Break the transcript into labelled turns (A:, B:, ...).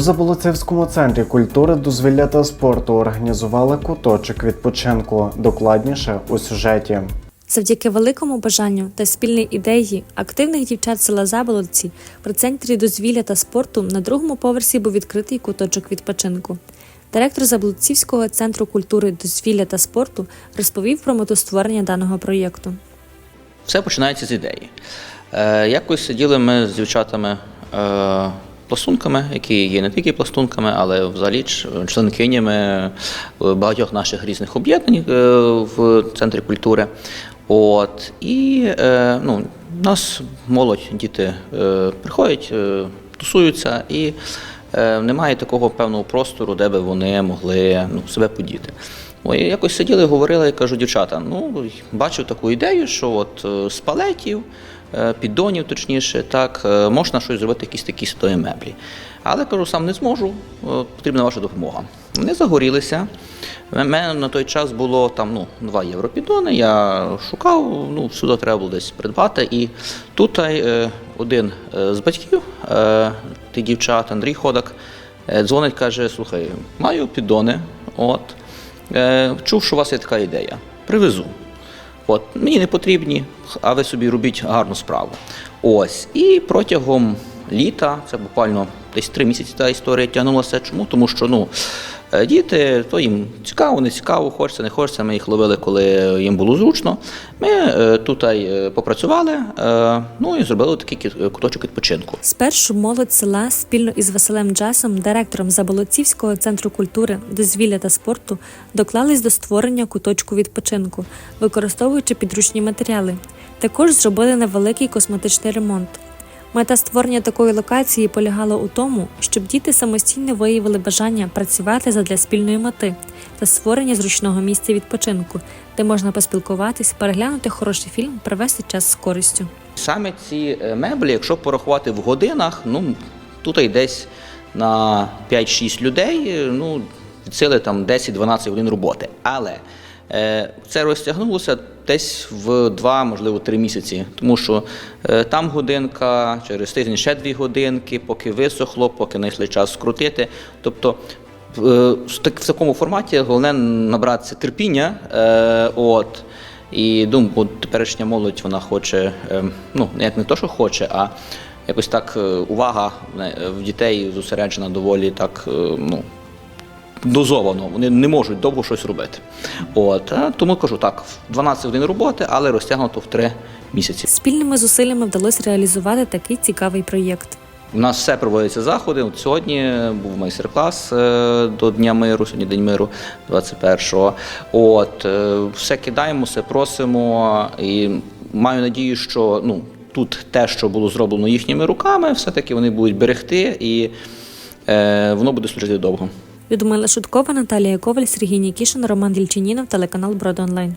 A: У Заболоцевському центрі культури, дозвілля та спорту організували куточок відпочинку. Докладніше у сюжеті.
B: Завдяки великому бажанню та спільній ідеї активних дівчат села Заболотці при центрі дозвілля та спорту на другому поверсі був відкритий куточок відпочинку. Директор Заблудцівського центру культури, дозвілля та спорту розповів про мету створення даного проєкту.
C: Все починається з ідеї. Е, якось сиділи ми з дівчатами е, пластунками, які є не тільки пластунками, але взагалі членкинями е, багатьох наших різних об'єднань е, в центрі культури. От, і е, ну, нас молодь, діти приходять, тусуються, і немає такого певного простору, де би вони могли ну, себе подіти. Ой, якось сиділи, говорили, я кажу, дівчата, ну бачив таку ідею, що от е, з палетів, е, піддонів, точніше, так, е, можна щось зробити, якісь такі стої меблі. Але кажу, сам не зможу, потрібна ваша допомога. Вони загорілися. У мене на той час було там ну, 2 євро піддони, я шукав, ну, всюди треба було десь придбати. І тут один з батьків, тих дівчат, Андрій Ходак, дзвонить, каже: слухай, маю піддони, от. Е, чув, що у вас є така ідея. Привезу. От, мені не потрібні, а ви собі робіть гарну справу. Ось. І протягом літа, це буквально десь три місяці та історія тягнулася. Чому? Тому що ну, е, діти, то їм цікаво, не цікаво, хочеться, не хочеться. Ми їх ловили, коли їм було зручно. Ми е, тут е, попрацювали, ну і зробили такий куточок відпочинку.
B: Спершу молодь села спільно із Василем Джасом, директором Заболоцівського центру культури, дозвілля та спорту, доклались до створення куточку відпочинку, використовуючи підручні матеріали. Також зробили невеликий косметичний ремонт. Мета створення такої локації полягала у тому, щоб діти самостійно виявили бажання працювати задля спільної мети та створення зручного місця відпочинку, де можна поспілкуватись, переглянути хороший фільм, провести час з користю.
C: Саме ці е, меблі, якщо порахувати в годинах, ну тут і десь на 5-6 людей, е, ну від сили там 10-12 годин роботи. Але це розтягнулося десь в 2, можливо, 3 місяці, тому що е, там годинка, через тиждень ще 2 годинки, поки висохло, поки знайшли час скрутити. Тобто в, е, в так- в такому форматі головне набратися терпіння. Е, от. І думаю, теперішня молодь вона хоче, ну як не то, що хоче, а якось так е, увага е, в дітей зосереджена доволі так, е, ну. Дозовано, вони не можуть довго щось робити. От, тому кажу так, 12 годин роботи, але розтягнуто в 3 місяці.
B: Спільними зусиллями вдалося реалізувати такий цікавий проєкт.
C: У нас все проводяться заходи. От сьогодні був майстер-клас е, до Дня миру, сьогодні День миру 21-го. От, е, все кидаємо, все просимо. І маю надію, що ну, тут те, що було зроблено їхніми руками, все-таки вони будуть берегти і е, воно буде служити довго.
B: Людмила Шуткова, Наталія Коваль, Сергій Нікішин, Роман Дільчинінов, телеканал Брод Онлайн.